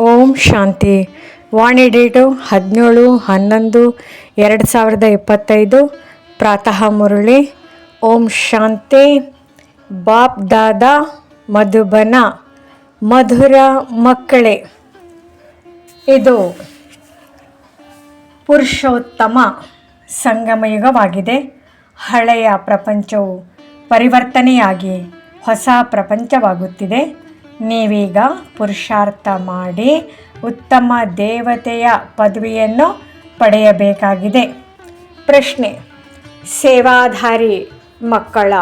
ಓಂ ಶಾಂತಿ. ವಾಣಿ date ಹದಿನೇಳು, ಹನ್ನೊಂದು, ಎರಡು ಸಾವಿರದ ಇಪ್ಪತ್ತೈದು. ಪ್ರಾತಃ ಮುರುಳಿ. ಓಂ ಶಾಂತಿ. ಬಾಪ್ ದಾದಾ, ಮಧುಬನ. ಮಧುರ ಮಕ್ಕಳೇ. ಇದು ಪುರುಷೋತ್ತಮ ಸಂಗಮಯುಗವಾಗಿದೆ. ಹಳೆಯ ಪ್ರಪಂಚವು ಪರಿವರ್ತನೆಯಾಗಿ ಹೊಸ ಪ್ರಪಂಚವಾಗುತ್ತಿದೆ. ನೀವೀಗ ಪುರುಷಾರ್ಥ ಮಾಡಿ ಉತ್ತಮ ದೇವತೆಯ ಪದವಿಯನ್ನು ಪಡೆಯಬೇಕಾಗಿದೆ. ಪ್ರಶ್ನೆ, ಸೇವಾಧಾರಿ ಮಕ್ಕಳ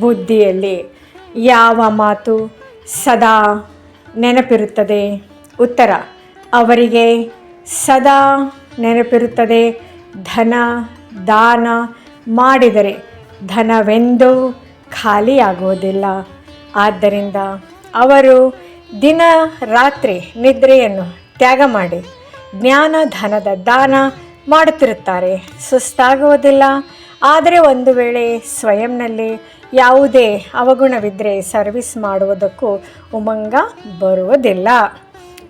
ಬುದ್ಧಿಯಲ್ಲಿ ಯಾವ ಮಾತು ಸದಾ ನೆನಪಿರುತ್ತದೆ? ಉತ್ತರ, ಅವರಿಗೆ ಸದಾ ನೆನಪಿರುತ್ತದೆ. ಧನ, ದಾನ ಮಾಡಿದರೆ ಧನವೆಂದೂ ಖಾಲಿಯಾಗುವುದಿಲ್ಲ. ಆದ್ದರಿಂದ ಅವರು ದಿನ ರಾತ್ರಿ ನಿದ್ರೆಯನ್ನು ತ್ಯಾಗ ಮಾಡಿ ಜ್ಞಾನ, ಧನದ ದಾನ ಮಾಡುತ್ತಿರುತ್ತಾರೆ. ಸುಸ್ತಾಗುವುದಿಲ್ಲ. ಆದರೆ ಒಂದು ವೇಳೆ ಸ್ವಯಂನಲ್ಲಿ ಯಾವುದೇ ಅವಗುಣವಿದ್ದರೆ ಸರ್ವಿಸ್ ಮಾಡುವುದಕ್ಕೂ ಉಮಂಗ ಬರುವುದಿಲ್ಲ.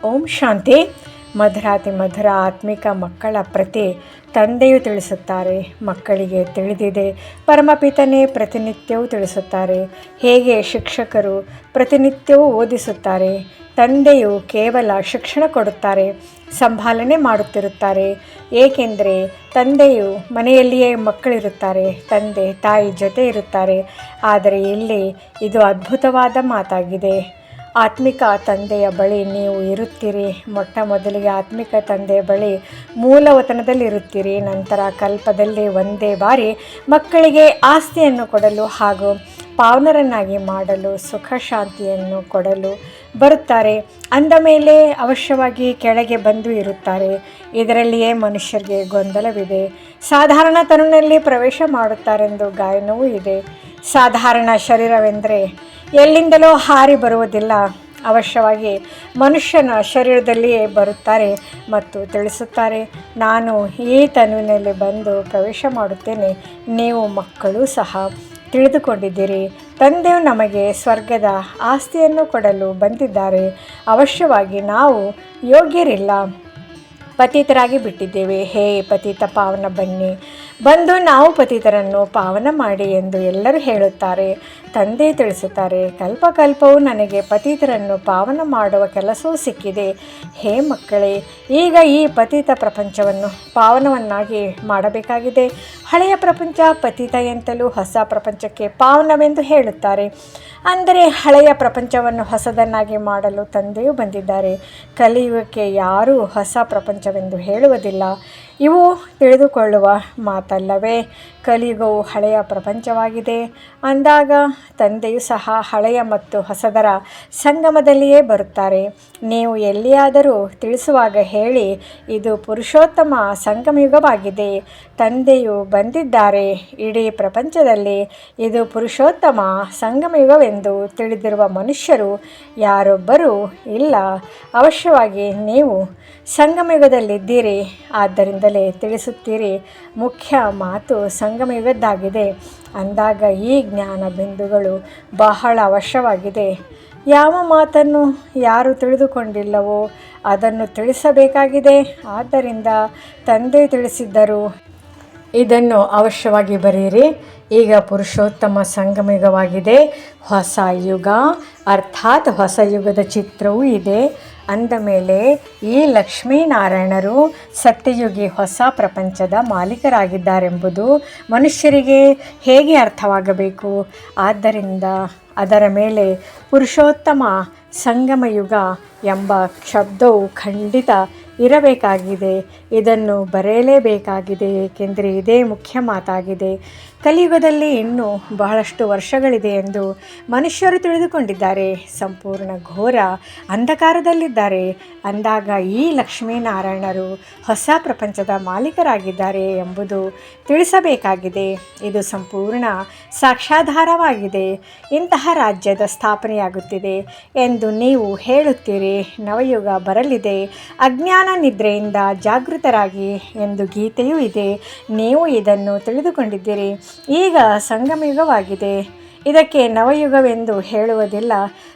ಓಂ ಶಾಂತಿ. ಮಧುರಾತಿ ಮಧುರ ಆತ್ಮಿಕ ಮಕ್ಕಳ ಪ್ರತಿ ತಂದೆಯು ತಿಳಿಸುತ್ತಾರೆ. ಮಕ್ಕಳಿಗೆ ತಿಳಿದಿದೆ. ಪರಮಪಿತನೇ ಪ್ರತಿನಿತ್ಯವೂ ತಿಳಿಸುತ್ತಾರೆ. ಹೇಗೆ ಶಿಕ್ಷಕರು ಪ್ರತಿನಿತ್ಯವೂ ಓದಿಸುತ್ತಾರೆ. ತಂದೆಯು ಕೇವಲ ಶಿಕ್ಷಣ ಕೊಡುತ್ತಾರೆ, ಸಂಭಾಲನೆ ಮಾಡುತ್ತಿರುತ್ತಾರೆ. ಏಕೆಂದರೆ ತಂದೆಯು ಮನೆಯಲ್ಲಿಯೇ ಮಕ್ಕಳಿರುತ್ತಾರೆ, ತಂದೆ ತಾಯಿ ಜೊತೆ ಇರುತ್ತಾರೆ. ಆದರೆ ಇಲ್ಲಿ ಇದು ಅದ್ಭುತವಾದ ಮಾತಾಗಿದೆ. ಆತ್ಮಿಕ ತಂದೆಯ ಬಳಿ ನೀವು ಇರುತ್ತೀರಿ. ಮೊಟ್ಟ ಮೊದಲಿಗೆ ಆತ್ಮಿಕ ತಂದೆಯ ಬಳಿ ಮೂಲವತನದಲ್ಲಿ ಇರುತ್ತೀರಿ. ನಂತರ ಕಲ್ಪದಲ್ಲಿ ಒಂದೇ ಬಾರಿ ಮಕ್ಕಳಿಗೆ ಆಸ್ತಿಯನ್ನು ಕೊಡಲು ಹಾಗೂ ಪಾವನರನ್ನಾಗಿ ಮಾಡಲು ಸುಖ ಶಾಂತಿಯನ್ನು ಕೊಡಲು ಬರುತ್ತಾರೆ. ಅಂದ ಮೇಲೆ ಅವಶ್ಯವಾಗಿ ಕೆಳಗೆ ಬಂದು ಇರುತ್ತಾರೆ. ಇದರಲ್ಲಿಯೇ ಮನುಷ್ಯರಿಗೆ ಗೊಂದಲವಿದೆ. ಸಾಧಾರಣ ತರುಣಲ್ಲಿ ಪ್ರವೇಶ ಮಾಡುತ್ತಾರೆಂದು ಗಾಯನವೂ ಇದೆ. ಸಾಧಾರಣ ಶರೀರವೆಂದರೆ ಎಲ್ಲಿಂದಲೋ ಹಾರಿ ಬರುವುದಿಲ್ಲ. ಅವಶ್ಯವಾಗಿ ಮನುಷ್ಯನ ಶರೀರದಲ್ಲಿಯೇ ಬರುತ್ತಾರೆ ಮತ್ತು ತಿಳಿಸುತ್ತಾರೆ, ನಾನು ಈ ತನುವಿನಲ್ಲಿ ಬಂದು ಪ್ರವೇಶ ಮಾಡುತ್ತೇನೆ, ನೀವು ಮಕ್ಕಳು ಸಹ ತಿಳಿದುಕೊಂಡಿದ್ದೀರಿ. ತಂದೆಯು ನಮಗೆ ಸ್ವರ್ಗದ ಆಸ್ತಿಯನ್ನು ಕೊಡಲು ಬಂದಿದ್ದಾರೆ. ಅವಶ್ಯವಾಗಿ ನಾವು ಯೋಗ್ಯರಿಲ್ಲ. ಪತಿತರಾಗಿ ಬಿಟ್ಟಿದ್ದೇವೆ. ಹೇ ಪತಿತ ಪಾವನ ಬನ್ನಿ. ಬಂದು ನಾವು ಪತಿತರನ್ನು ಪಾವನ ಮಾಡಿ ಎಂದು ಎಲ್ಲರೂ ಹೇಳುತ್ತಾರೆ. ತಂದೆ ತಿಳಿಸುತ್ತಾರೆ, ಕಲ್ಪಕಲ್ಪವು ನನಗೆ ಪತಿತರನ್ನು ಪಾವನ ಮಾಡುವ ಕೆಲಸವೂ ಸಿಕ್ಕಿದೆ. ಹೇ ಮಕ್ಕಳೇ, ಈಗ ಈ ಪತಿತ ಪ್ರಪಂಚವನ್ನು ಪಾವನವನ್ನಾಗಿ ಮಾಡಬೇಕಾಗಿದೆ. ಹಳೆಯ ಪ್ರಪಂಚ ಪತಿತ ಎಂತಲೂ ಹೊಸ ಪ್ರಪಂಚಕ್ಕೆ ಪಾವನವೆಂದು ಹೇಳುತ್ತಾರೆ. ಅಂದರೆ ಹಳೆಯ ಪ್ರಪಂಚವನ್ನು ಹೊಸದನ್ನಾಗಿ ಮಾಡಲು ತಂದೆಯೂ ಬಂದಿದ್ದಾರೆ. ಕಲಿಯುಗಕ್ಕೆ ಯಾರೂ ಹೊಸ ಪ್ರಪಂಚವೆಂದು ಹೇಳುವುದಿಲ್ಲ. ಇವು ತಿಳಿದುಕೊಳ್ಳುವ ಮಾತಲ್ಲವೇ. ಕಲಿಯುಗವು ಹಳೆಯ ಪ್ರಪಂಚವಾಗಿದೆ. ಅಂದಾಗ ತಂದೆಯು ಸಹ ಹಳೆಯ ಮತ್ತು ಹೊಸದರ ಸಂಗಮದಲ್ಲಿಯೇ ಬರುತ್ತಾರೆ. ನೀವು ಎಲ್ಲಿಯಾದರೂ ತಿಳಿಸುವಾಗ ಹೇಳಿ, ಇದು ಪುರುಷೋತ್ತಮ ಸಂಗಮಯುಗವಾಗಿದೆ. ತಂದೆಯು ಬಂದಿದ್ದಾರೆ, ಇಡೀ ಪ್ರಪಂಚದಲ್ಲಿ ಇದು ಪುರುಷೋತ್ತಮ ಸಂಗಮಯುಗವೆಂದು ತಿಳಿದಿರುವ ಮನುಷ್ಯರು ಯಾರೊಬ್ಬರೂ ಇಲ್ಲ. ಅವಶ್ಯವಾಗಿ ನೀವು ಸಂಗಮಯುಗದಲ್ಲಿದ್ದೀರಿ. ಆದ್ದರಿಂದಲೇ ತಿಳಿಸುತ್ತೀರಿ. ಮುಖ್ಯ ಮಾತು ಸಂಗಮಯುಗದ್ದಾಗಿದೆ. ಅಂದಾಗ ಈ ಜ್ಞಾನ ಬಿಂದುಗಳು ಬಹಳ ಅವಶ್ಯವಾಗಿದೆ. ಯಾವ ಮಾತನ್ನು ಯಾರು ತಿಳಿದುಕೊಂಡಿಲ್ಲವೋ ಅದನ್ನು ತಿಳಿಸಬೇಕಾಗಿದೆ. ಆದ್ದರಿಂದ ತಂದೆ ತಿಳಿಸಿದ್ದರು. ಇದನ್ನು ಅವಶ್ಯವಾಗಿ ಬರೆಯಿರಿ. ಈಗ ಪುರುಷೋತ್ತಮ ಸಂಗಮಯುಗವಾಗಿದೆ. ಹೊಸ ಯುಗ, ಅರ್ಥಾತ್ ಹೊಸ ಯುಗದ ಚಿತ್ರವೂ ಇದೆ. ಅಂದ ಮೇಲೆ ಈ ಲಕ್ಷ್ಮೀನಾರಾಯಣರು ಸತ್ಯಯುಗಿ ಹೊಸ ಪ್ರಪಂಚದ ಮಾಲೀಕರಾಗಿದ್ದಾರೆಂಬುದು ಮನುಷ್ಯರಿಗೆ ಹೇಗೆ ಅರ್ಥವಾಗಬೇಕು? ಆದ್ದರಿಂದ ಅದರ ಮೇಲೆ ಪುರುಷೋತ್ತಮ ಸಂಗಮಯುಗ ಎಂಬ ಶಬ್ದವು ಖಂಡಿತ ಇರಬೇಕಾಗಿದೆ. ಇದನ್ನು ಬರೆಯಲೇಬೇಕಾಗಿದೆ, ಏಕೆಂದರೆ ಇದೇ ಮುಖ್ಯ ಮಾತಾಗಿದೆ. ಕಲಿಯುಗದಲ್ಲಿ ಇನ್ನೂ ಬಹಳಷ್ಟು ವರ್ಷಗಳಿದೆ ಎಂದು ಮನುಷ್ಯರು ತಿಳಿದುಕೊಂಡಿದ್ದಾರೆ. ಸಂಪೂರ್ಣ ಘೋರ ಅಂಧಕಾರದಲ್ಲಿದ್ದಾರೆ. ಅಂದಾಗ ಈ ಲಕ್ಷ್ಮೀನಾರಾಯಣರು ಹೊಸ ಪ್ರಪಂಚದ ಮಾಲೀಕರಾಗಿದ್ದಾರೆ ಎಂಬುದು ತಿಳಿಸಬೇಕಾಗಿದೆ. ಇದು ಸಂಪೂರ್ಣ ಸಾಕ್ಷಾಧಾರವಾಗಿದೆ ಇಂತಹ ರಾಜ್ಯದ ಸ್ಥಾಪನೆಯಾಗುತ್ತಿದೆ ಎಂದು ನೀವು ಹೇಳುತ್ತೀರಿ. ನವಯುಗ ಬರಲಿದೆ. ಅಜ್ಞಾನ ನಿದ್ರೆಯಿಂದ ಜಾಗೃತರಾಗಿ ಎಂದು ಗೀತೆಯೂ ಇದೆ. ನೀವು ಇದನ್ನು ತಿಳಿದುಕೊಂಡಿದ್ದೀರಿ. ಈಗ ಸಂಗಮಯುಗವಾಗಿದೆ. ಇದಕ್ಕೆ ನವಯುಗವೆಂದು ಹೇಳುವುದಿಲ್ಲ.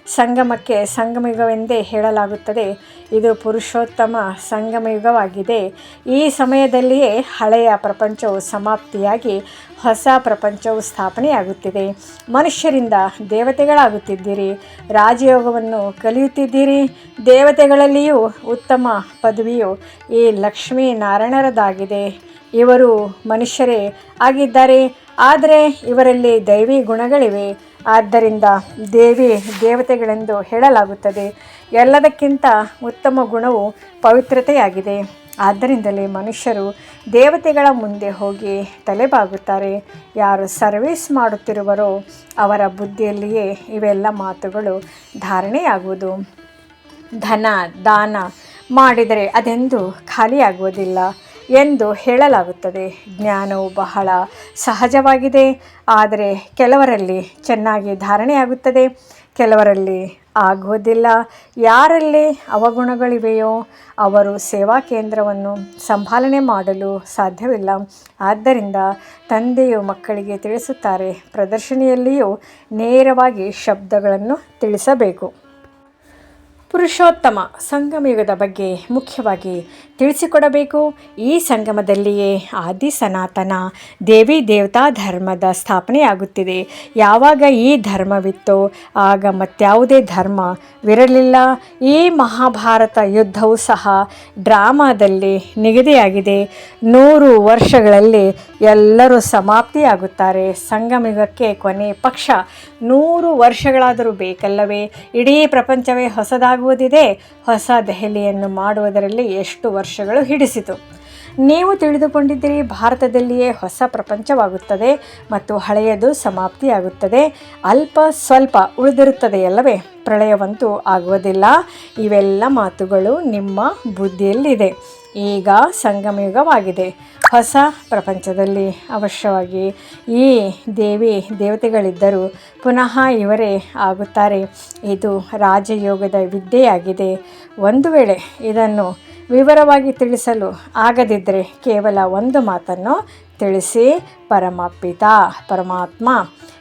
ಸಂಗಮಕ್ಕೆ ಸಂಗಮಯುಗವೆಂದೇ ಹೇಳಲಾಗುತ್ತದೆ. ಇದು ಪುರುಷೋತ್ತಮ ಸಂಗಮಯುಗವಾಗಿದೆ. ಈ ಸಮಯದಲ್ಲಿಯೇ ಹಳೆಯ ಪ್ರಪಂಚವು ಸಮಾಪ್ತಿಯಾಗಿ ಹೊಸ ಪ್ರಪಂಚವು ಸ್ಥಾಪನೆಯಾಗುತ್ತಿದೆ. ಮನುಷ್ಯರಿಂದ ದೇವತೆಗಳಾಗುತ್ತಿದ್ದೀರಿ. ರಾಜಯೋಗವನ್ನು ಕಲಿಯುತ್ತಿದ್ದೀರಿ. ದೇವತೆಗಳಲ್ಲಿಯೂ ಉತ್ತಮ ಪದವಿಯು ಈ ಲಕ್ಷ್ಮೀನಾರಾಯಣರದಾಗಿದೆ. ಇವರು ಮನುಷ್ಯರೇ ಆಗಿದ್ದಾರೆ. ಆದರೆ ಇವರಲ್ಲಿ ದೈವಿ ಗುಣಗಳಿವೆ. ಆದ್ದರಿಂದ ದೇವಿ ದೇವತೆಗಳೆಂದು ಹೇಳಲಾಗುತ್ತದೆ. ಎಲ್ಲದಕ್ಕಿಂತ ಉತ್ತಮ ಗುಣವು ಪವಿತ್ರತೆಯಾಗಿದೆ. ಆದ್ದರಿಂದಲೇ ಮನುಷ್ಯರು ದೇವತೆಗಳ ಮುಂದೆ ಹೋಗಿ ತಲೆಬಾಗುತ್ತಾರೆ. ಯಾರು ಸರ್ವಿಸ್ ಮಾಡುತ್ತಿರುವರೋ ಅವರ ಬುದ್ಧಿಯಲ್ಲಿಯೇ ಇವೆಲ್ಲ ಮಾತುಗಳು ಧಾರಣೆಯಾಗುವುದು. ಧನ, ದಾನ ಮಾಡಿದರೆ ಅದೆಂದು ಖಾಲಿಯಾಗುವುದಿಲ್ಲ ಎಂದು ಹೇಳಲಾಗುತ್ತದೆ. ಜ್ಞಾನವು ಬಹಳ ಸಹಜವಾಗಿದೆ. ಆದರೆ ಕೆಲವರಲ್ಲಿ ಚೆನ್ನಾಗಿ ಧಾರಣೆಯಾಗುತ್ತದೆ. ಕೆಲವರಲ್ಲಿ ಆಗುವುದಿಲ್ಲ ಯಾರಲ್ಲಿ ಅವಗುಣಗಳಿವೆಯೋ ಅವರು ಸೇವಾ ಕೇಂದ್ರವನ್ನು ಸಂಭಾಲನೆ ಮಾಡಲು ಸಾಧ್ಯವಿಲ್ಲ. ಆದ್ದರಿಂದ ತಂದೆಯು ಮಕ್ಕಳಿಗೆ ತಿಳಿಸುತ್ತಾರೆ. ಪ್ರದರ್ಶನಿಯಲ್ಲಿಯೂ ನೇರವಾಗಿ ಶಬ್ದಗಳನ್ನು ತಿಳಿಸಬೇಕು. ಪುರುಷೋತ್ತಮ ಸಂಗಮಯುಗದ ಬಗ್ಗೆ ಮುಖ್ಯವಾಗಿ ತಿಳಿಸಿಕೊಡಬೇಕು. ಈ ಸಂಗಮದಲ್ಲಿಯೇ ಆದಿ ಸನಾತನ ದೇವಿ ದೇವತಾ ಧರ್ಮದ ಸ್ಥಾಪನೆಯಾಗುತ್ತಿದೆ. ಯಾವಾಗ ಈ ಧರ್ಮವಿತ್ತೋ ಆಗ ಮತ್ಯಾವುದೇ ಧರ್ಮವಿರಲಿಲ್ಲ ಈ ಮಹಾಭಾರತ ಯುದ್ಧವು ಸಹ ಡ್ರಾಮಾದಲ್ಲಿ ನಿಗದಿಯಾಗಿದೆ. ನೂರು ವರ್ಷಗಳಲ್ಲಿ ಎಲ್ಲರೂ ಸಮಾಪ್ತಿಯಾಗುತ್ತಾರೆ. ಸಂಗಮಯುಗಕ್ಕೆ ಕೊನೆ ಪಕ್ಷ ನೂರು ವರ್ಷಗಳಾದರೂ ಬೇಕಲ್ಲವೇ? ಇಡೀ ಪ್ರಪಂಚವೇ ಹೊಸದಾಗುವುದಿದೆ. ಹೊಸ ದೆಹಲಿಯನ್ನು ಮಾಡುವುದರಲ್ಲಿ ಎಷ್ಟು ವರ್ಷಗಳು ಹಿಡಿಸಿತು. ನೀವು ತಿಳಿದುಕೊಂಡಿದ್ದೀರಿ, ಭಾರತದಲ್ಲಿಯೇ ಹೊಸ ಪ್ರಪಂಚವಾಗುತ್ತದೆ ಮತ್ತು ಹಳೆಯದು ಸಮಾಪ್ತಿಯಾಗುತ್ತದೆ. ಅಲ್ಪ ಸ್ವಲ್ಪ ಉಳಿದಿರುತ್ತದೆಯಲ್ಲವೇ? ಪ್ರಳಯವಂತೂ ಆಗುವುದಿಲ್ಲ. ಇವೆಲ್ಲ ಮಾತುಗಳು ನಿಮ್ಮ ಬುದ್ಧಿಯಲ್ಲಿದೆ. ಈಗ ಸಂಗಮಯುಗವಾಗಿದೆ. ಹೊಸ ಪ್ರಪಂಚದಲ್ಲಿ ಅವಶ್ಯವಾಗಿ ಈ ದೇವಿ ದೇವತೆಗಳಿದ್ದರೂ ಪುನಃ ಇವರೇ ಆಗುತ್ತಾರೆ. ಇದು ರಾಜಯೋಗದ ವಿದ್ಯೆಯಾಗಿದೆ. ಒಂದು ವೇಳೆ ಇದನ್ನು ವಿವರವಾಗಿ ತಿಳಿಸಲು ಆಗದಿದ್ದರೆ ಕೇವಲ ಒಂದು ಮಾತನ್ನು ತಿಳಿಸಿ, ಪರಮಪಿತ, ಪರಮಾತ್ಮ,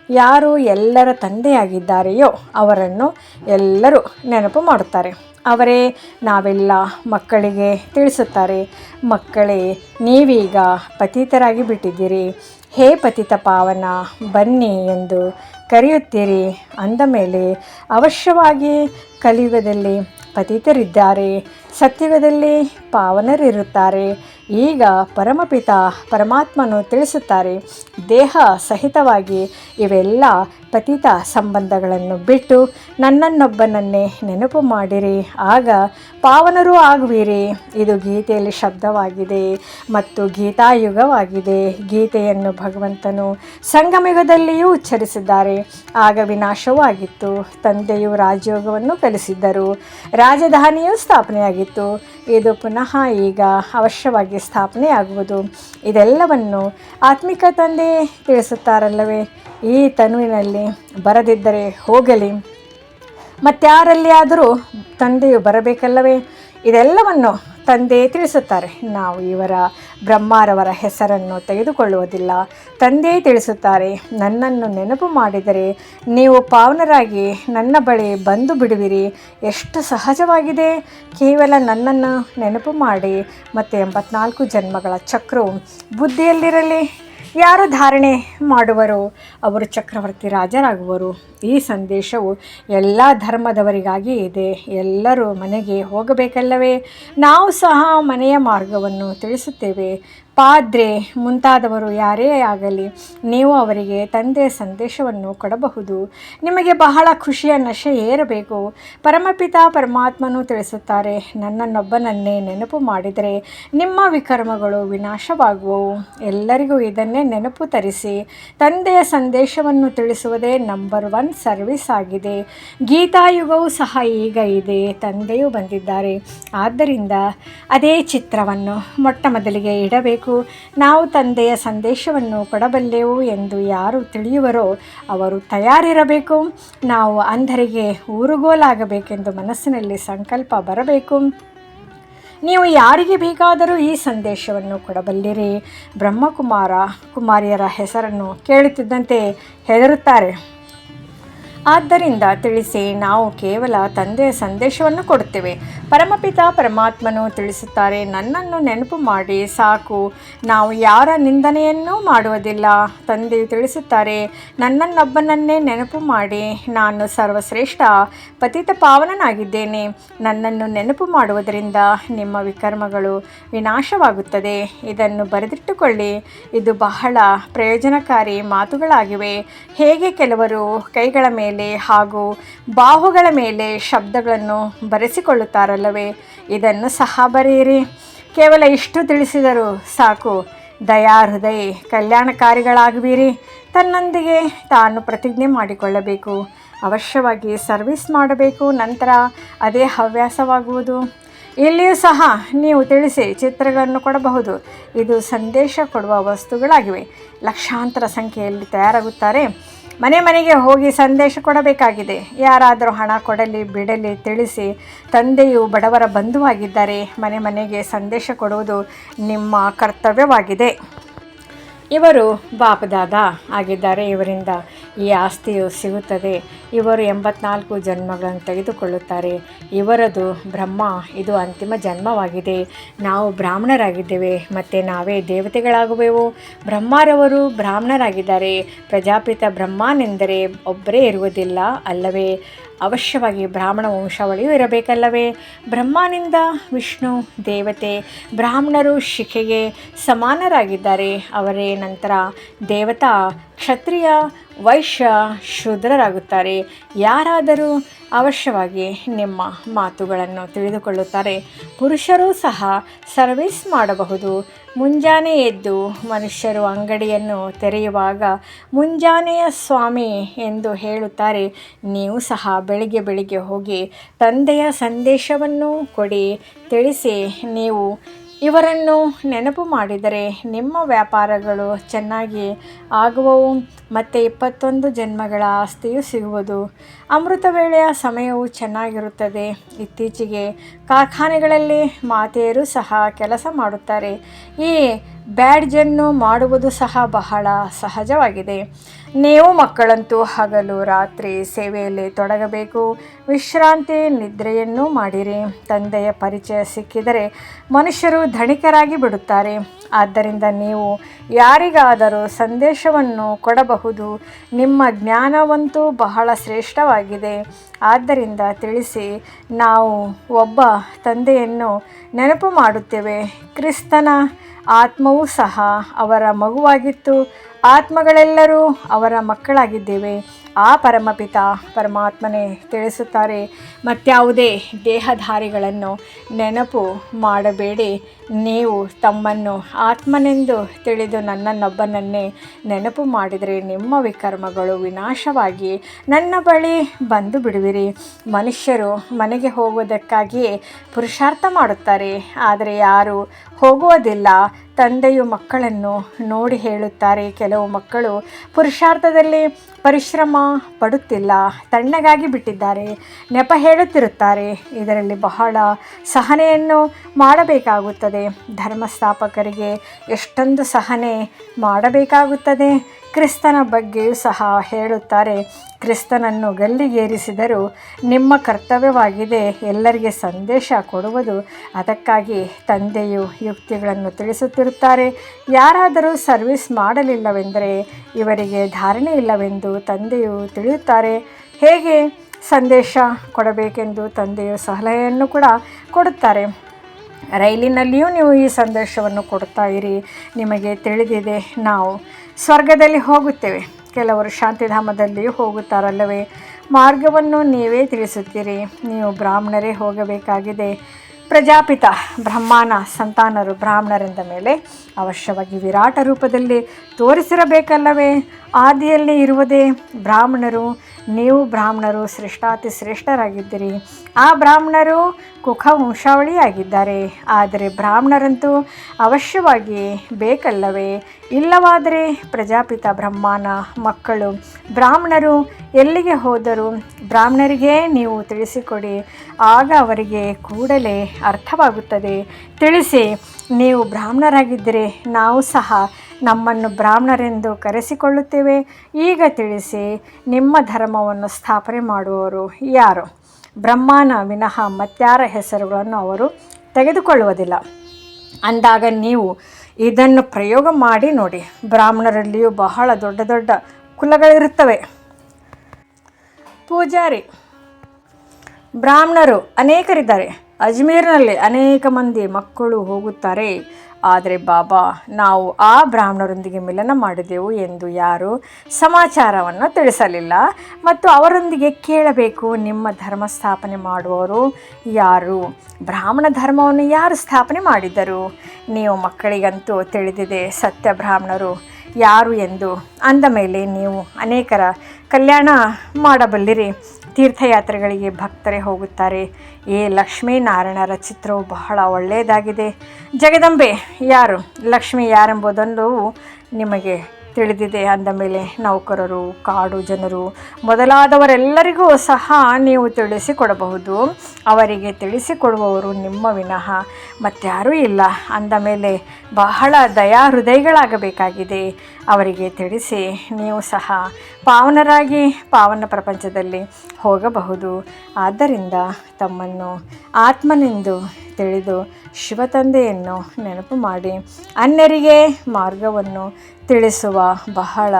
ಯಾರು ಎಲ್ಲರ ತಂದೆಯಾಗಿದ್ದಾರೆಯೋ ಅವರನ್ನು ಎಲ್ಲರೂ ನೆನಪು ಮಾಡುತ್ತಾರೆ. ಅವರೇ ನಾವೆಲ್ಲ ಮಕ್ಕಳಿಗೆ ತಿಳಿಸುತ್ತಾರೆ. ಮಕ್ಕಳೇ, ನೀವೀಗ ಪತಿತರಾಗಿ ಬಿಟ್ಟಿದ್ದೀರಿ. ಹೇ ಪತಿತ ಪಾವನ, ಬನ್ನಿ ಎಂದು ಕರೆಯುತ್ತೀರಿ. ಅಂದ ಮೇಲೆ ಅವಶ್ಯವಾಗಿ ಕಲಿಯುಗದಲ್ಲಿ ಪತಿತರಿದ್ದಾರೆ ಸತ್ಯುಗದಲ್ಲಿ ಪಾವನರಿರುತ್ತಾರೆ. ಈಗ ಪರಮಪಿತ ಪರಮಾತ್ಮನು ತಿಳಿಸುತ್ತಾರೆ, ದೇಹ ಸಹಿತವಾಗಿ ಇವೆಲ್ಲ ಪತಿತ ಸಂಬಂಧಗಳನ್ನು ಬಿಟ್ಟು ನನ್ನನ್ನೊಬ್ಬನನ್ನೇ ನೆನಪು ಮಾಡಿರಿ. ಆಗ ಪಾವನರೂ ಆಗುವಿರಿ. ಇದು ಗೀತೆಯಲ್ಲಿ ಶಬ್ದವಾಗಿದೆ ಮತ್ತು ಗೀತಾಯುಗವಾಗಿದೆ. ಗೀತೆಯನ್ನು ಭಗವಂತನು ಸಂಗಮಯುಗದಲ್ಲಿಯೂ ಉಚ್ಚರಿಸಿದ್ದಾರೆ. ಆಗ ವಿನಾಶವೂ ಆಗಿತ್ತು ತಂದೆಯು ರಾಜಯೋಗವನ್ನು ಕಲಿಸಿದ್ದರು ರಾಜಧಾನಿಯೂ ಸ್ಥಾಪನೆಯಾಗಿತ್ತು. ಇದು ಪುನಃ ಈಗ ಅವಶ್ಯವಾಗಿ ಸ್ಥಾಪನೆಯಾಗುವುದು. ಇದೆಲ್ಲವನ್ನು ಆತ್ಮಿಕ ತಂದೆ ತಿಳಿಸುತ್ತಾರಲ್ಲವೇ? ಈ ತನುವಿನಲ್ಲಿ ಬರದಿದ್ದರೆ ಹೋಗಲಿ. ಮತ್ತಾರಲ್ಲಿ ಆದರೂ ತಂದೆಯು ಬರಬೇಕಲ್ಲವೇ? ಇದೆಲ್ಲವನ್ನು ತಂದೆ ತಿಳಿಸುತ್ತಾರೆ. ನಾವು ಇವರ ಬ್ರಹ್ಮಾರವರ ಹೆಸರನ್ನು ತೆಗೆದುಕೊಳ್ಳುವುದಿಲ್ಲ. ತಂದೆ ತಿಳಿಸುತ್ತಾರೆ, ನನ್ನನ್ನು ನೆನಪು ಮಾಡಿದರೆ ನೀವು ಪಾವನರಾಗಿ ನನ್ನ ಬಳಿ ಬಂದು ಬಿಡುವಿರಿ. ಎಷ್ಟು ಸಹಜವಾಗಿದೆ. ಕೇವಲ ನನ್ನನ್ನು ನೆನಪು ಮಾಡಿ. ಮತ್ತು ಎಂಬತ್ನಾಲ್ಕು ಜನ್ಮಗಳ ಚಕ್ರವು ಬುದ್ಧಿಯಲ್ಲಿರಲಿ ಯಾರು ಧಾರಣೆ ಮಾಡುವರೋ, ಅವರು ಚಕ್ರವರ್ತಿ ರಾಜರಾಗುವರು. ಈ ಸಂದೇಶವು ಎಲ್ಲ ಧರ್ಮದವರಿಗಾಗಿ ಇದೆ. ಎಲ್ಲರೂ ಮನೆಗೆ ಹೋಗಬೇಕಲ್ಲವೇ? ನಾವು ಸಹ ಮನೆಯ ಮಾರ್ಗವನ್ನು ತಿಳಿಸುತ್ತೇವೆ. ಪಾದ್ರೆ ಮುಂತಾದವರು ಯಾರೇ ಆಗಲಿ, ನೀವು ಅವರಿಗೆ ತಂದೆಯ ಸಂದೇಶವನ್ನು ಕೊಡಬಹುದು. ನಿಮಗೆ ಬಹಳ ಖುಷಿಯ ನಶೆ ಏರಬೇಕು. ಪರಮಪಿತ ಪರಮಾತ್ಮನು ತಿಳಿಸುತ್ತಾರೆ, ನನ್ನನ್ನೊಬ್ಬನನ್ನೇ ನೆನಪು ಮಾಡಿದರೆ ನಿಮ್ಮ ವಿಕರ್ಮಗಳು ವಿನಾಶವಾಗುವವು. ಎಲ್ಲರಿಗೂ ಇದನ್ನೇ ನೆನಪು ತರಿಸಿ, ತಂದೆಯ ಸಂದೇಶವನ್ನು ತಿಳಿಸುವುದೇ ನಂಬರ್ ಒನ್ ಸರ್ವಿಸ್ ಆಗಿದೆ. ಗೀತಾಯುಗವು ಸಹ ಈಗ ಇದೆ, ತಂದೆಯೂ ಬಂದಿದ್ದಾರೆ. ಆದ್ದರಿಂದ ಅದೇ ಚಿತ್ರವನ್ನು ಮೊಟ್ಟ ಮೊದಲಿಗೆ ಇಡಬೇಕು. ನಾವು ತಂದೆಯ ಸಂದೇಶವನ್ನು ಕೊಡಬಲ್ಲೆವು ಎಂದು ಯಾರು ತಿಳಿಯುವರೋ ಅವರು ತಯಾರಿರಬೇಕು. ನಾವು ಅಂಧರಿಗೆ ಊರುಗೋಲಾಗಬೇಕೆಂದು ಮನಸ್ಸಿನಲ್ಲಿ ಸಂಕಲ್ಪ ಬರಬೇಕು. ನೀವು ಯಾರಿಗೆ ಬೇಕಾದರೂ ಈ ಸಂದೇಶವನ್ನು ಕೊಡಬಲ್ಲಿರಿ. ಬ್ರಹ್ಮಕುಮಾರ ಕುಮಾರಿಯರ ಹೆಸರನ್ನು ಕೇಳುತ್ತಿದ್ದಂತೆ ಹೆದರುತ್ತಾರೆ. ಆದ್ದರಿಂದ ತಿಳಿಸಿ ನಾವು ಕೇವಲ ತಂದೆಯ ಸಂದೇಶವನ್ನು ಕೊಡುತ್ತೇವೆ. ಪರಮಪಿತ ಪರಮಾತ್ಮನು ತಿಳಿಸುತ್ತಾರೆ, ನನ್ನನ್ನು ನೆನಪು ಮಾಡಿ, ಸಾಕು. ನಾವು ಯಾರ ನಿಂದನೆಯನ್ನೂ ಮಾಡುವುದಿಲ್ಲ. ತಂದೆಯು ತಿಳಿಸುತ್ತಾರೆ, ನನ್ನನ್ನೊಬ್ಬನನ್ನೇ ನೆನಪು ಮಾಡಿ, ನಾನು ಸರ್ವಶ್ರೇಷ್ಠ, ಪತಿತ ಪಾವನನಾಗಿದ್ದೇನೆ. ನನ್ನನ್ನು ನೆನಪು ಮಾಡುವುದರಿಂದ ನಿಮ್ಮ ವಿಕರ್ಮಗಳು ವಿನಾಶವಾಗುತ್ತದೆ. ಇದನ್ನು ಬರೆದಿಟ್ಟುಕೊಳ್ಳಿ. ಇದು ಬಹಳ ಪ್ರಯೋಜನಕಾರಿ ಮಾತುಗಳಾಗಿವೆ. ಹೇಗೆ ಕೆಲವರು ಕೈಗಳ ಮೇಲೆ ಹಾಗೂ ಬಾಹುಗಳ ಮೇಲೆ ಶಬ್ದಗಳನ್ನು ಬರೆಸಿಕೊಳ್ಳುತ್ತಾರಲ್ಲವೇ? ಇದನ್ನು ಸಹ ಬರೆಯಿರಿ. ಕೇವಲ ಇಷ್ಟು ತಿಳಿಸಿದರೂ ಸಾಕು. ದಯಾ ಹೃದಯ, ಕಲ್ಯಾಣಕಾರಿಗಳಾಗುವಿರಿ. ತನ್ನೊಂದಿಗೆ ತಾನು ಪ್ರತಿಜ್ಞೆ ಮಾಡಿಕೊಳ್ಳಬೇಕು. ಅವಶ್ಯವಾಗಿ ಸರ್ವಿಸ್ ಮಾಡಬೇಕು. ನಂತರ ಅದೇ ಹವ್ಯಾಸವಾಗುವುದು. ಇಲ್ಲಿಯೂ ಸಹ ನೀವು ತಿಳಿಸಿ ಚಿತ್ರಗಳನ್ನು ಕೊಡಬಹುದು. ಇದು ಸಂದೇಶ ಕೊಡುವ ವಸ್ತುಗಳಾಗಿವೆ. ಲಕ್ಷಾಂತರ ಸಂಖ್ಯೆಯಲ್ಲಿ ತಯಾರಾಗುತ್ತಾರೆ. ಮನೆ ಮನೆಗೆ ಹೋಗಿ ಸಂದೇಶ ಕೊಡಬೇಕಾಗಿದೆ. ಯಾರಾದರೂ ಹಣ ಕೊಡಲಿ, ಬಿಡಲಿ ತಿಳಿಸಿ ತಂದೆಯು ಬಡವರ ಬಂಧುವಾಗಿದ್ದಾರೆ ಮನೆ ಮನೆಗೆ ಸಂದೇಶ ಕೊಡುವುದು ನಿಮ್ಮ ಕರ್ತವ್ಯವಾಗಿದೆ. ಇವರು ಬಾಪದಾದ ಆಗಿದ್ದಾರೆ. ಇವರಿಂದ ಈ ಆಸ್ತಿಯು ಸಿಗುತ್ತದೆ. ಇವರು ಎಂಬತ್ನಾಲ್ಕು ಜನ್ಮಗಳನ್ನು ತೆಗೆದುಕೊಳ್ಳುತ್ತಾರೆ. ಇವರದು ಬ್ರಹ್ಮ. ಇದು ಅಂತಿಮ ಜನ್ಮವಾಗಿದೆ. ನಾವು ಬ್ರಾಹ್ಮಣರಾಗಿದ್ದೇವೆ, ಮತ್ತು ನಾವೇ ದೇವತೆಗಳಾಗುವೆವು. ಬ್ರಹ್ಮರವರು ಬ್ರಾಹ್ಮಣರಾಗಿದ್ದಾರೆ. ಪ್ರಜಾಪಿತ ಬ್ರಹ್ಮನೆಂದರೆ ಒಬ್ಬರೇ ಇರುವುದಿಲ್ಲ ಅಲ್ಲವೇ? ಅವಶ್ಯವಾಗಿ ಬ್ರಾಹ್ಮಣ ವಂಶಾವಳಿಯೂ ಇರಬೇಕಲ್ಲವೇ? ಬ್ರಹ್ಮನಿಂದ ವಿಷ್ಣು, ದೇವತೆ, ಬ್ರಾಹ್ಮಣರು ಶಿಖೆಗೆ ಸಮಾನರಾಗಿದ್ದಾರೆ. ಅವರೇ ನಂತರ ದೇವತಾ ಕ್ಷತ್ರಿಯ ವೈಶ್ಯ ಶೂದ್ರರಾಗುತ್ತಾರೆ. ಯಾರಾದರೂ ಅವಶ್ಯವಾಗಿ ನಿಮ್ಮ ಮಾತುಗಳನ್ನು ತಿಳಿದುಕೊಳ್ಳುತ್ತಾರೆ, ಪುರುಷರೂ ಸಹ ಸರ್ವಿಸ್ ಮಾಡಬಹುದು. ಮುಂಜಾನೆ ಎದ್ದು ಮನುಷ್ಯರು ಅಂಗಡಿಯನ್ನು ತೆರೆಯುವಾಗ ಮುಂಜಾನೆಯ ಸ್ವಾಮಿ ಎಂದು ಹೇಳುತ್ತಾರೆ. ನೀವು ಸಹ ಬೆಳಿಗ್ಗೆ ಬೆಳಿಗ್ಗೆ ಹೋಗಿ ತಂದೆಯ ಸಂದೇಶವನ್ನು ಕೊಡಿ, ತಿಳಿಸಿ, ನೀವು ಇವರನ್ನು ನೆನಪು ಮಾಡಿದರೆ ನಿಮ್ಮ ವ್ಯಾಪಾರಗಳು ಚೆನ್ನಾಗಿ ಆಗುವವು ಮತ್ತು ಇಪ್ಪತ್ತೊಂದು ಜನ್ಮಗಳ ಆಸ್ತಿಯು ಸಿಗುವುದು. ಅಮೃತ ವೇಳೆಯ ಸಮಯವು ಚೆನ್ನಾಗಿರುತ್ತದೆ. ಇತ್ತೀಚೆಗೆ ಕಾರ್ಖಾನೆಗಳಲ್ಲಿ ಮಾತೆಯರು ಸಹ ಕೆಲಸ ಮಾಡುತ್ತಾರೆ. ಈ ಬ್ಯಾಡ್ಜನ್ನು ಮಾಡುವುದು ಸಹ ಬಹಳ ಸಹಜವಾಗಿದೆ. ನೀವು ಮಕ್ಕಳಂತೂ ಹಗಲು, ರಾತ್ರಿ ಸೇವೆಯಲ್ಲಿ ತೊಡಗಬೇಕು. ವಿಶ್ರಾಂತಿ ನಿದ್ರೆಯನ್ನು ಮಾಡಿರಿ. ತಂದೆಯ ಪರಿಚಯ ಸಿಕ್ಕಿದರೆ ಮನುಷ್ಯರು ಧಣಿಕರಾಗಿ ಬಿಡುತ್ತಾರೆ. ಆದ್ದರಿಂದ ನೀವು ಯಾರಿಗಾದರೂ ಸಂದೇಶವನ್ನು ಕೊಡಬಹುದು. ನಿಮ್ಮ ಜ್ಞಾನವಂತೂ ಬಹಳ ಶ್ರೇಷ್ಠವಾಗಿದೆ. ಆದ್ದರಿಂದ ತಿಳಿಸಿ, ನಾವು ಒಬ್ಬ ತಂದೆಯನ್ನು ನೆನಪು ಮಾಡುತ್ತೇವೆ. ಕ್ರಿಸ್ತನ ಆತ್ಮವೂ ಸಹ ಅವರ ಮಗುವಾಗಿತ್ತು. ಆತ್ಮಗಳೆಲ್ಲರೂ ಅವರ ಮಕ್ಕಳಾಗಿದ್ದೇವೆ. ಆ ಪರಮಪಿತ ಪರಮಾತ್ಮನೇ ತಿಳಿಸುತ್ತಾರೆ, ಮತ್ತಾವುದೇ ದೇಹಧಾರಿಗಳನ್ನು ನೆನಪು ಮಾಡಬೇಡಿ. ನೀವು ತಮ್ಮನ್ನು ಆತ್ಮನೆಂದು ತಿಳಿದು ನನ್ನನ್ನೊಬ್ಬನನ್ನೇ ನೆನಪು ಮಾಡಿದರೆ ನಿಮ್ಮ ವಿಕರ್ಮಗಳು ವಿನಾಶವಾಗಿ ನನ್ನ ಬಳಿ ಬಂದು ಬಿಡುವಿರಿ. ಮನುಷ್ಯರು ಮನೆಗೆ ಹೋಗುವುದಕ್ಕಾಗಿಯೇ ಪುರುಷಾರ್ಥ ಮಾಡುತ್ತಾರೆ, ಆದರೆ ಯಾರು ಹೋಗುವುದಿಲ್ಲ. ತಂದೆಯು ಮಕ್ಕಳನ್ನು ನೋಡಿ ಹೇಳುತ್ತಾರೆ. ಕೆಲವು ಮಕ್ಕಳು ಪುರುಷಾರ್ಥದಲ್ಲಿ ಪರಿಶ್ರಮ ಪಡುತ್ತಿಲ್ಲ, ತಣ್ಣಗಾಗಿ ಬಿಟ್ಟಿದ್ದಾರೆ, ನೆಪ ಹೇಳುತ್ತಿರುತ್ತಾರೆ. ಇದರಲ್ಲಿ ಬಹಳ ಸಹನೆಯನ್ನು ಮಾಡಬೇಕಾಗುತ್ತದೆ. ಧರ್ಮಸ್ಥಾಪಕರಿಗೆ ಎಷ್ಟೊಂದು ಸಹನೆ ಮಾಡಬೇಕಾಗುತ್ತದೆ. ಕ್ರಿಸ್ತನ ಬಗ್ಗೆಯೂ ಸಹ ಹೇಳುತ್ತಾರೆ. ಕ್ರಿಸ್ತನನ್ನು ಗಲ್ಲಿಗೇರಿಸಿದರೂ ನಿಮ್ಮ ಕರ್ತವ್ಯವಾಗಿದೆ. ಎಲ್ಲರಿಗೆ ಸಂದೇಶ ಕೊಡುವುದು ಅದಕ್ಕಾಗಿ ತಂದೆಯು ಯುಕ್ತಿಗಳನ್ನು ತಿಳಿಸುತ್ತಿರುತ್ತಾರೆ. ಯಾರಾದರೂ ಸರ್ವಿಸ್ ಮಾಡಲಿಲ್ಲವೆಂದರೆ ಇವರಿಗೆ ಧಾರಣೆ ಇಲ್ಲವೆಂದು ತಂದೆಯು ತಿಳಿಯುತ್ತಾರೆ. ಹೇಗೆ ಸಂದೇಶ ಕೊಡಬೇಕೆಂದು ತಂದೆಯು ಸಲಹೆಯನ್ನು ಕೂಡ ಕೊಡುತ್ತಾರೆ. ರೈಲಿನಲ್ಲಿಯೂ ನೀವು ಈ ಸಂದೇಶವನ್ನು ಕೊಡ್ತಾ ಇರಿ. ನಿಮಗೆ ತಿಳಿದಿದೆ ನಾವು ಸ್ವರ್ಗದಲ್ಲಿ ಹೋಗುತ್ತೇವೆ. ಕೆಲವರು ಶಾಂತಿಧಾಮದಲ್ಲಿಯೂ ಹೋಗುತ್ತಾರಲ್ಲವೇ? ಮಾರ್ಗವನ್ನು ನೀವೇ ತಿಳಿಸುತ್ತೀರಿ. ನೀವು ಬ್ರಾಹ್ಮಣರೇ ಹೋಗಬೇಕಾಗಿದೆ. ಪ್ರಜಾಪಿತ ಬ್ರಹ್ಮನ ಸಂತಾನರು ಬ್ರಾಹ್ಮಣರೆಂದ ಮೇಲೆ ಅವಶ್ಯವಾಗಿ ವಿರಾಟ ರೂಪದಲ್ಲಿ ತೋರಿಸಿರಬೇಕಲ್ಲವೇ? ಆದಿಯಲ್ಲಿ ಇರುವುದೇ ಬ್ರಾಹ್ಮಣರು ನೀವು ಬ್ರಾಹ್ಮಣರು ಶ್ರೇಷ್ಠಾತಿ ಶ್ರೇಷ್ಠರಾಗಿದ್ದೀರಿ. ಆ ಬ್ರಾಹ್ಮಣರು ಕುಖ ವಂಶಾವಳಿಯಾಗಿದ್ದಾರೆ ಆದರೆ ಬ್ರಾಹ್ಮಣರಂತೂ ಅವಶ್ಯವಾಗಿ ಬೇಕಲ್ಲವೇ? ಇಲ್ಲವಾದರೆ ಪ್ರಜಾಪಿತ ಬ್ರಹ್ಮನ ಮಕ್ಕಳು, ಬ್ರಾಹ್ಮಣರು ಎಲ್ಲಿಗೆ ಹೋದರೂ ಬ್ರಾಹ್ಮಣರಿಗೆ ನೀವು ತಿಳಿಸಿಕೊಡಿ. ಆಗ ಅವರಿಗೆ ಕೂಡಲೇ ಅರ್ಥವಾಗುತ್ತದೆ. ತಿಳಿಸಿ, ನೀವು ಬ್ರಾಹ್ಮಣರಾಗಿದ್ದರೆ ನಾವು ಸಹ ನಮ್ಮನ್ನು ಬ್ರಾಹ್ಮಣರೆಂದು ಕರೆಸಿಕೊಳ್ಳುತ್ತೇವೆ. ಈಗ ತಿಳಿಸಿ ನಿಮ್ಮ ಧರ್ಮವನ್ನು ಸ್ಥಾಪನೆ ಮಾಡುವವರು ಯಾರು? ಬ್ರಹ್ಮನ ವಿನಃ ಮತ್ಯಾರ ಹೆಸರುಗಳನ್ನು ಅವರು ತೆಗೆದುಕೊಳ್ಳುವುದಿಲ್ಲ. ಅಂದಾಗ ನೀವು ಇದನ್ನು ಪ್ರಯೋಗ ಮಾಡಿ ನೋಡಿ. ಬ್ರಾಹ್ಮಣರಲ್ಲಿಯೂ ಬಹಳ ದೊಡ್ಡ ದೊಡ್ಡ ಕುಲಗಳಿರುತ್ತವೆ. ಪೂಜಾರಿ. ಬ್ರಾಹ್ಮಣರು ಅನೇಕರಿದ್ದಾರೆ. ಅಜ್ಮೀರ್ನಲ್ಲಿ ಅನೇಕ ಮಂದಿ ಮಕ್ಕಳು ಹೋಗುತ್ತಾರೆ. ಆದರೆ ಬಾಬಾ, ನಾವು ಆ ಬ್ರಾಹ್ಮಣರೊಂದಿಗೆ ಮಿಲನ ಮಾಡಿದೆವು ಎಂದು ಯಾರು ಸಮಾಚಾರವನ್ನು ತಿಳಿಸಲಿಲ್ಲ. ಮತ್ತು ಅವರೊಂದಿಗೆ ಕೇಳಬೇಕು, ನಿಮ್ಮ ಧರ್ಮ ಸ್ಥಾಪನೆ ಮಾಡುವವರು ಯಾರು? ಬ್ರಾಹ್ಮಣ ಧರ್ಮವನ್ನು ಯಾರು ಸ್ಥಾಪನೆ ಮಾಡಿದರು ನೀವು ಮಕ್ಕಳಿಗಂತೂ ತಿಳಿದಿದೆ, ಸತ್ಯ ಬ್ರಾಹ್ಮಣರು ಯಾರು ಎಂದು. ಅಂದ ಮೇಲೆ ನೀವು ಅನೇಕರ ಕಲ್ಯಾಣ ಮಾಡಬಲ್ಲಿರಿ. ತೀರ್ಥಯಾತ್ರೆಗಳಿಗೆ ಭಕ್ತರೇ ಹೋಗುತ್ತಾರೆ. ಈ ಲಕ್ಷ್ಮೀನಾರಾಯಣರ ಚಿತ್ರವು ಬಹಳ ಒಳ್ಳೆಯದಾಗಿದೆ. ಜಗದಂಬೆ ಯಾರು? ಲಕ್ಷ್ಮಿ ಯಾರೆಂಬುದನ್ನು ನಿಮಗೆ ತಿಳಿದಿದೆ ಅಂದ ಮೇಲೆ ನೌಕರರು, ಕಾಡು ಜನರು ಮೊದಲಾದವರೆಲ್ಲರಿಗೂ ಸಹ ನೀವು ತಿಳಿಸಿಕೊಡಬಹುದು. ಅವರಿಗೆ ತಿಳಿಸಿಕೊಡುವವರು ನಿಮ್ಮ ವಿನಃ. ಮತ್ತಾರೂ ಇಲ್ಲ. ಅಂದ ಮೇಲೆ ಬಹಳ ದಯಾ ಹೃದಯಗಳಾಗಬೇಕಾಗಿದೆ ಅವರಿಗೆ ತಿಳಿಸಿ ನೀವು ಸಹ ಪಾವನರಾಗಿ ಪಾವನ ಪ್ರಪಂಚದಲ್ಲಿ ಹೋಗಬಹುದು. ಆದ್ದರಿಂದ ತಮ್ಮನ್ನು ಆತ್ಮನೆಂದು ತಿಳಿದು ಶಿವತಂದೆಯನ್ನು ನೆನಪು ಮಾಡಿ. ಅನ್ಯರಿಗೆ ಮಾರ್ಗವನ್ನು ತಿಳಿಸುವ ಬಹಳ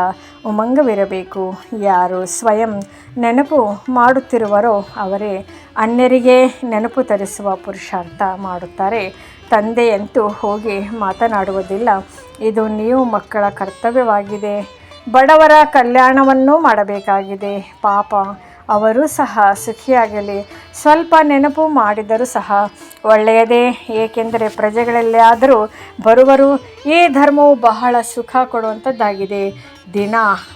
ಉಮಂಗವಿರಬೇಕು. ಯಾರು ಸ್ವಯಂ ನೆನಪು ಮಾಡುತ್ತಿರುವರೋ ಅವರೇ ಅನ್ಯರಿಗೆ ನೆನಪು ತರಿಸುವ ಪುರುಷಾರ್ಥ ಮಾಡುತ್ತಾರೆ. ತಂದೆಯಂತೂ ಹೋಗಿ ಮಾತನಾಡುವುದಿಲ್ಲ. ಇದು ನೀವು ಮಕ್ಕಳ ಕರ್ತವ್ಯವಾಗಿದೆ. ಬಡವರ ಕಲ್ಯಾಣವನ್ನೂ ಮಾಡಬೇಕಾಗಿದೆ. ಪಾಪ, ಅವರು ಸಹ ಸುಖಿಯಾಗಲಿ. ಸ್ವಲ್ಪ ನೆನಪು ಮಾಡಿದರೂ ಸಹ ಒಳ್ಳೆಯದೇ. ಏಕೆಂದರೆ ಪ್ರಜೆಗಳಲ್ಲಾದರೂ ಬರುವರು ಈ ಧರ್ಮವು ಬಹಳ ಸುಖ ಕೊಡುವಂಥದ್ದಾಗಿದೆ. ದಿನ,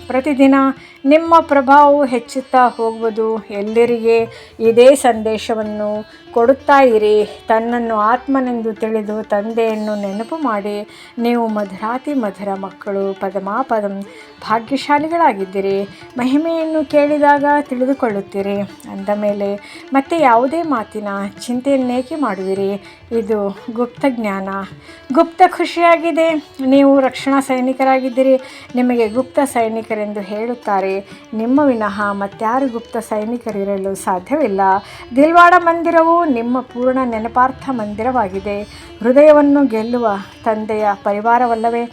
ಪ್ರತಿದಿನ ನಿಮ್ಮ ಪ್ರಭಾವವು ಹೆಚ್ಚುತ್ತಾ ಹೋಗುವುದು ಎಲ್ಲರಿಗೆ ಇದೇ ಸಂದೇಶವನ್ನು ಕೊಡುತ್ತಾ ಇರಿ. ತನ್ನನ್ನು ಆತ್ಮನೆಂದು ತಿಳಿದು ತಂದೆಯನ್ನು ನೆನಪು ಮಾಡಿ. ನೀವು ಮಧುರಾತಿ ಮಧುರ ಮಕ್ಕಳು, ಪದಮಾಪದಂ ಭಾಗ್ಯಶಾಲಿಗಳಾಗಿದ್ದೀರಿ. ಮಹಿಮೆಯನ್ನು ಕೇಳಿದಾಗ ತಿಳಿದುಕೊಳ್ಳುತ್ತೀರಿ. ಅಂದ ಮೇಲೆ, ಮತ್ತೆ ಯಾವುದೇ ಮಾತಿನ ಚಿಂತೆಯನ್ನೇಕೆ ಮಾಡುವಿರಿ? ಇದು ಗುಪ್ತ ಜ್ಞಾನ. ಗುಪ್ತ ಖುಷಿಯಾಗಿದೆ ನೀವು ರಕ್ಷಣಾ ಸೈನಿಕರಾಗಿದ್ದೀರಿ. ನಿಮಗೆ ಗುಪ್ತ ಸೈನಿಕರೆಂದು ಹೇಳುತ್ತಾರೆ. ನಿಮ್ಮ ವಿನಃ ಮತ್ತಾರು ಗುಪ್ತ ಸೈನಿಕರಿರಲು ಸಾಧ್ಯವಿಲ್ಲ. ದಿಲ್ವಾಡ ಮಂದಿರವು ನಿಮ್ಮ ಪೂರ್ಣ ನೆನಪಾರ್ಥ ಮಂದಿರವಾಗಿದೆ. ಹೃದಯವನ್ನು ಗೆಲ್ಲುವ ತಂದೆಯ ಪರಿವಾರವಲ್ಲವೇ?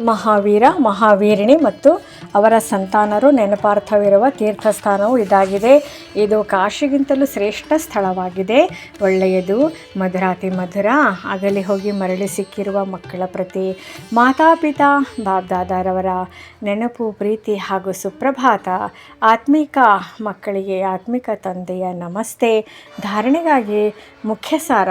ಮಹಾವೀರ, ಮಹಾವೀರಿಣಿ ಮತ್ತು ಅವರ ಸಂತಾನರು ನೆನಪಾರ್ಥವಿರುವ ತೀರ್ಥಸ್ಥಾನವು ಇದಾಗಿದೆ. ಇದು ಕಾಶಿಗಿಂತಲೂ ಶ್ರೇಷ್ಠ ಸ್ಥಳವಾಗಿದೆ. ಒಳ್ಳೆಯದು. ಮಧುರಾತಿ ಮಧುರ. ಅಗಲಿ ಹೋಗಿ ಮರಳಿ ಸಿಕ್ಕಿರುವ ಮಕ್ಕಳ ಪ್ರತಿ ಮಾತಾಪಿತಾ ಬಾಬ್ದಾದಾರವರ ನೆನಪು, ಪ್ರೀತಿ ಹಾಗೂ ಸುಪ್ರಭಾತ, ಆತ್ಮಿಕ ಮಕ್ಕಳಿಗೆ ಆತ್ಮಿಕ ತಂದೆಯ ನಮಸ್ತೆ. ಧಾರಣೆಗಾಗಿ ಮುಖ್ಯ ಸಾರ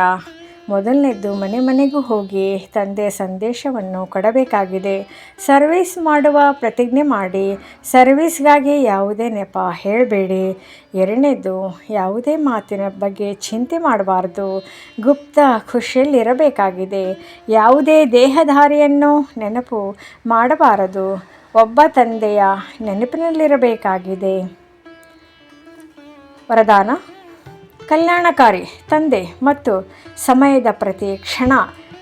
ಮೊದಲನೇದ್ದು ಮನೆ ಮನೆಗೂ ಹೋಗಿ ತಂದೆ ಸಂದೇಶವನ್ನು ಕೊಡಬೇಕಾಗಿದೆ. ಸರ್ವಿಸ್ ಮಾಡುವ ಪ್ರತಿಜ್ಞೆ ಮಾಡಿ, ಸರ್ವಿಸ್ಗಾಗಿ ಯಾವುದೇ ನೆಪ ಹೇಳಬೇಡಿ. ಎರಡನೇದು, ಯಾವುದೇ ಮಾತಿನ ಬಗ್ಗೆ ಚಿಂತೆ ಮಾಡಬಾರ್ದು. ಗುಪ್ತ ಖುಷಿಯಲ್ಲಿರಬೇಕಾಗಿದೆ. ಯಾವುದೇ ದೇಹಧಾರಿಯನ್ನು ನೆನಪು ಮಾಡಬಾರದು. ಒಬ್ಬ ತಂದೆಯ ನೆನಪಿನಲ್ಲಿರಬೇಕಾಗಿದೆ. ವರದಾನ ಕಲ್ಯಾಣಕಾರಿ ತಂದೆ ಮತ್ತು ಸಮಯದ ಪ್ರತಿ ಕ್ಷಣ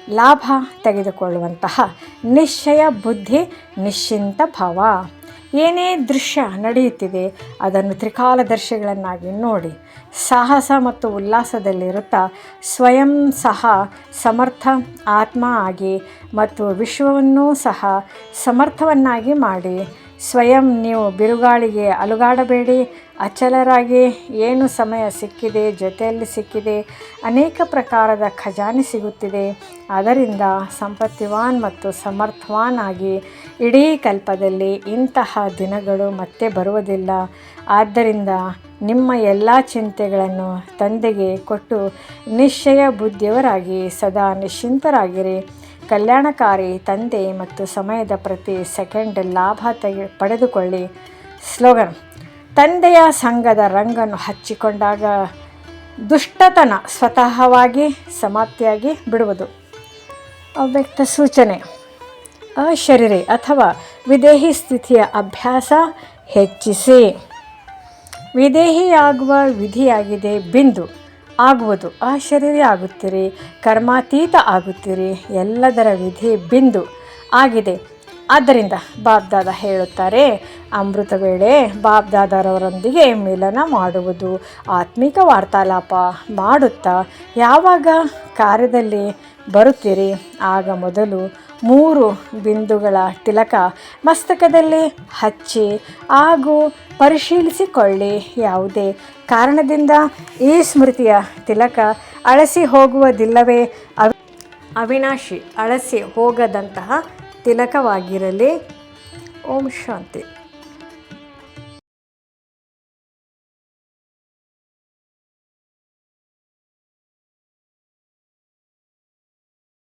ಲಾಭ ತೆಗೆದುಕೊಳ್ಳುವಂತಹ ನಿಶ್ಚಯ ಬುದ್ಧಿ, ನಿಶ್ಚಿಂತ ಭಾವ. ಏನೇ ದೃಶ್ಯ ನಡೆಯುತ್ತಿದೆ, ಅದನ್ನು ತ್ರಿಕಾಲದರ್ಶಿಗಳನ್ನಾಗಿ ನೋಡಿ ಸಾಹಸ ಮತ್ತು ಉಲ್ಲಾಸದಲ್ಲಿರುತ್ತಾ ಸ್ವಯಂ ಸಹ ಸಮರ್ಥ ಆತ್ಮ ಆಗಿ ಮತ್ತು ವಿಶ್ವವನ್ನೂ ಸಹ ಸಮರ್ಥವನ್ನಾಗಿ ಮಾಡಿ. ಸ್ವಯಂ ನೀವು ಬಿರುಗಾಳಿಗೆ ಅಲುಗಾಡಬೇಡಿ ಅಚಲರಾಗಿ ಏನು ಸಮಯ ಸಿಕ್ಕಿದೆ, ಜೊತೆಯಲ್ಲಿ ಸಿಕ್ಕಿದೆ, ಅನೇಕ ಪ್ರಕಾರದ ಖಜಾನೆ ಸಿಗುತ್ತಿದೆ. ಅದರಿಂದ ಸಂಪತ್ತಿವಾನ್ ಮತ್ತು ಸಮರ್ಥವಾನ್ ಆಗಿ ಇಡೀ ಕಲ್ಪದಲ್ಲಿ ಇಂತಹ ದಿನಗಳು ಮತ್ತೆ ಬರುವುದಿಲ್ಲ. ಆದ್ದರಿಂದ ನಿಮ್ಮ ಎಲ್ಲ ಚಿಂತೆಗಳನ್ನು ತಂದೆಗೆ ಕೊಟ್ಟು ನಿಶ್ಚಯ ಬುದ್ಧಿಯವರಾಗಿ ಸದಾ ನಿಶ್ಚಿಂತರಾಗಿರಿ. ಕಲ್ಯಾಣಕಾರಿ ತಂದೆ ಮತ್ತು ಸಮಯದ ಪ್ರತಿ ಸೆಕೆಂಡ್ ಲಾಭ ತೆಗೆ, ಪಡೆದುಕೊಳ್ಳಿ. ಸ್ಲೋಗನ್. ತಂದೆಯ ಸಂಘದ ರಂಗನ್ನು ಹಚ್ಚಿಕೊಂಡಾಗ ದುಷ್ಟತನ ಸ್ವತಃವಾಗಿ ಸಮಾಪ್ತಿಯಾಗಿ ಬಿಡುವುದು. ಅವ್ಯಕ್ತ ಸೂಚನೆ, ಅಶರೀರಿ ಅಥವಾ ವಿದೇಹಿ ಸ್ಥಿತಿಯ ಅಭ್ಯಾಸ ಹೆಚ್ಚಿಸಿ. ವಿದೇಹಿಯಾಗುವ ವಿಧಿಯಾಗಿದೆ, ಬಿಂದು ಆಗುವುದು. ಅಶರೀರಿ ಆಗುತ್ತೀರಿ, ಕರ್ಮಾತೀತ ಆಗುತ್ತೀರಿ, ಎಲ್ಲದರ ವಿಧಿ ಬಿಂದು ಆಗಿದೆ. ಆದ್ದರಿಂದ ಬಾಬ್ದಾದ ಹೇಳುತ್ತಾರೆ, ಅಮೃತ ವೇಳೆ ಬಾಬ್ದಾದರವರೊಂದಿಗೆ ಮಿಲನ ಮಾಡುವುದು ಆತ್ಮಿಕ ವಾರ್ತಾಲಾಪ ಮಾಡುತ್ತಾ, ಯಾವಾಗ ಕಾರ್ಯದಲ್ಲಿ ಬರುತ್ತೀರಿ? ಆಗ ಮೊದಲು ಮೂರು ಬಿಂದುಗಳ ತಿಲಕ ಮಸ್ತಕದಲ್ಲಿ ಹಚ್ಚಿ, ಹಾಗೂ ಪರಿಶೀಲಿಸಿಕೊಳ್ಳಿ. ಯಾವುದೇ ಕಾರಣದಿಂದ ಈ ಸ್ಮೃತಿಯ ತಿಲಕ ಅಳಸಿ ಹೋಗುವುದಿಲ್ಲವೇ? ಅವಿ, ಅವಿನಾಶಿ ಅಳಸಿ ಹೋಗದಂತಹ ತಿಲಕವಾಗಿರಲಿ. ಓಂ ಶಾಂತಿ.